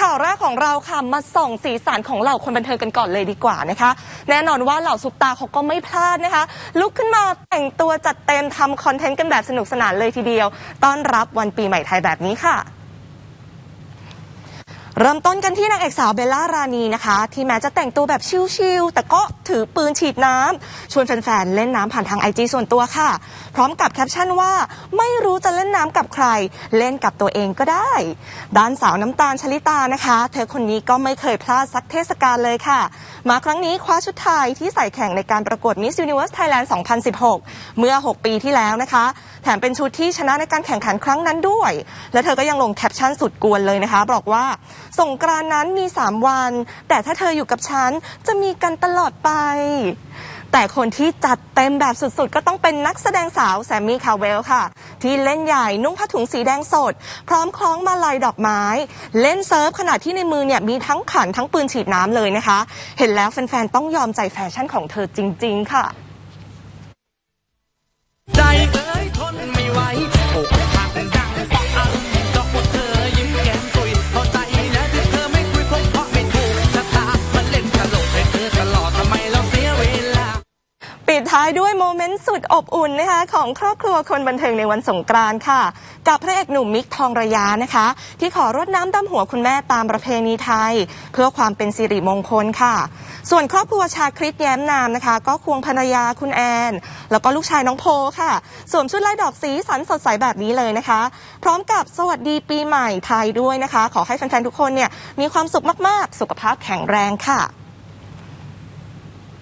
ข่าวแรกของเราค่ะมาส่องสีสันของเหล่าคนบันเทิงกันก่อนเลยดีกว่านะคะ แน่นอนว่าเหล่าซุปตาเขาก็ไม่พลาดนะคะ ลุกขึ้นมาแต่งตัวจัดเต็มทำคอนเทนต์กันแบบสนุกสนานเลยทีเดียว ต้อนรับวันปีใหม่ไทยแบบนี้ค่ะ เริ่มต้นกันที่นางเอกสาวเบลล่ารานีนะคะ ที่แม้จะแต่งตัวแบบชิลๆแต่ก็ถือปืนฉีดน้ำชวนแฟนๆ เล่นน้ำผ่านทางไอจส่วนตัวค่ะ พร้อมกับแคปชั่นว่าไม่รู้จะเล่นน้ำกับใคร เล่นกับตัวเองก็ได้ ด้านสาวน้ำตาลชลิตานะคะ เธอคนนี้ก็ไม่เคยพลาดสักเทศกาลเลยค่ะ มาครั้งนี้คว้าชุดไทยที่ใส่แข่งในการประกวด Miss Universe Thailand 2016 เมื่อ 6 ปีที่แล้วนะคะ แถมเป็นชุดที่ชนะในการแข่งขันครั้งนั้นด้วย และเธอก็ยังลงแคปชั่นสุดกวนเลยนะคะ บอกว่าสงกรานนั้นมี 3 วัน แต่ถ้าเธออยู่กับฉันจะมีกันตลอดไป แต่คนที่จัดเต็มแบบสุดๆ ก็ต้องเป็นนักแสดงสาวแซมมี่คาเวลค่ะ ที่เล่นใหญ่นุ่งผ้าถุงสีแดงสด พร้อมคล้องมาลัยดอกไม้ เล่นเซิร์ฟขณะที่ในมือเนี่ยมีทั้งขันทั้งปืนฉีดน้ำเลยนะคะ เห็นแล้วแฟนๆต้องยอมใจแฟชั่นของเธอจริง ๆ ค่ะ ท้ายด้วยโมเมนต์สุดอบอุ่นนะคะของครอบครัวคนบันเทิงในวันสงกรานต์ค่ะ กับพระเอกหนุ่มมิกทองระยานะคะ ที่ขอรดน้ำดำหัวคุณแม่ตามประเพณีไทย เพื่อความเป็นสิริมงคลค่ะ ส่วนครอบครัวชาคริตแย้มนามนะคะ ก็ควงภรรยาคุณแอน แล้วก็ลูกชายน้องโพค่ะสวมชุดลายดอกสีสันสดใสแบบนี้เลยนะคะ พร้อมกับสวัสดีปีใหม่ไทยด้วยนะคะ ขอให้แฟนๆทุกคนเนี่ยมีความสุขมากๆ สุขภาพแข็งแรงค่ะ